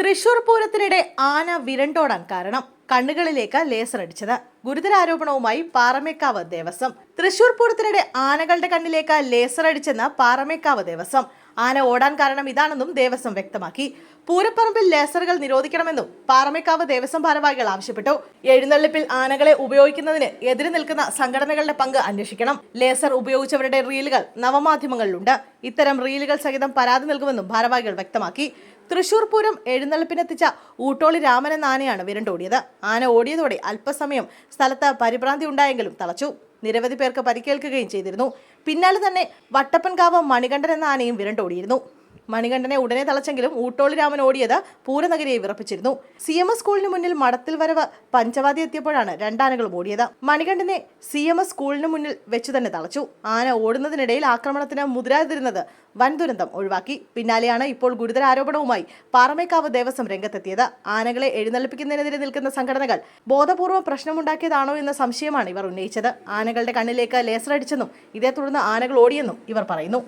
തൃശൂർ പൂരത്തിനിടെ ആന വിരണ്ടോടാൻ കാരണം കണ്ണുകളിലേക്ക് ലേസർ അടിച്ചത്. ഗുരുതര ആരോപണവുമായി പാറമേക്കാവ് ദേവസ്വം. തൃശൂർ പൂരത്തിനിടെ ആനകളുടെ കണ്ണിലേക്ക് ലേസർ അടിച്ചെന്ന് പാറമേക്കാവ് ദേവസ്വം. ആന ഓടാൻ കാരണം ഇതാണെന്നും ദേവസ്വം വ്യക്തമാക്കി. പൂരപ്പറമ്പിൽ ലേസറുകൾ നിരോധിക്കണമെന്നും പാറമേക്കാവ് ദേവസ്വം ഭാരവാഹികൾ ആവശ്യപ്പെട്ടു. എഴുന്നള്ളിപ്പിൽ ആനകളെ ഉപയോഗിക്കുന്നതിന് എതിരെ നിൽക്കുന്ന സംഘടനകളുടെ പങ്ക് അന്വേഷിക്കണം. ലേസർ ഉപയോഗിച്ചവരുടെ റീലുകൾ നവമാധ്യമങ്ങളിലുണ്ട്. ഇത്തരം റീലുകൾ സഹിതം പരാതി നൽകുമെന്നും ഭാരവാഹികൾ വ്യക്തമാക്കി. തൃശൂർ പൂരം എഴുന്നള്ളിപ്പിനെത്തിച്ച ഊട്ടോളി രാമൻ എന്ന ആനയാണ് വിരണ്ടോടിയത്. ആന ഓടിയതോടെ അല്പസമയം സ്ഥലത്ത് പരിഭ്രാന്തി ഉണ്ടായെങ്കിലും തളച്ചു. നിരവധി പേർക്ക് പരിക്കേൽക്കുകയും ചെയ്തിരുന്നു. പിന്നാലെ തന്നെ വട്ടപ്പൻകാവ് മണികണ്ഠൻ എന്ന ആനയും വിരണ്ടോടിയിരുന്നു. മണികണ്ഠനെ ഉടനെ തളച്ചെങ്കിലും ഊട്ടോളി രാമൻ ഓടിയത് പൂരനഗരിയെ വിറപ്പിച്ചിരുന്നു. സി എം എസ് സ്കൂളിന് മുന്നിൽ മടത്തിൽ വരവ് പഞ്ചവാതി എത്തിയപ്പോഴാണ് രണ്ടാനകളും ഓടിയത്. മണികണ്ഠനെ സി എം എസ് സ്കൂളിന് മുന്നിൽ വെച്ച് തന്നെ തളച്ചു. ആന ഓടുന്നതിനിടയിൽ ആക്രമണത്തിന് മുതിരാതിരുന്നത് വൻ ദുരന്തം ഒഴിവാക്കി. പിന്നാലെയാണ് ഇപ്പോൾ ഗുരുതര ആരോപണവുമായി പാറമേക്കാവ് ദേവസ്വം രംഗത്തെത്തിയത്. ആനകളെ എഴുന്നള്ളിപ്പിക്കുന്നതിനെതിരെ നിൽക്കുന്ന സംഘടനകൾ ബോധപൂർവം പ്രശ്നമുണ്ടാക്കിയതാണോ എന്ന സംശയമാണ് ഇവർ ഉന്നയിച്ചത്. ആനകളുടെ കണ്ണിലേക്ക് ലേസർ അടിച്ചെന്നും ഇതേ തുടർന്ന് ആനകൾ ഓടിയെന്നും ഇവർ പറയുന്നു.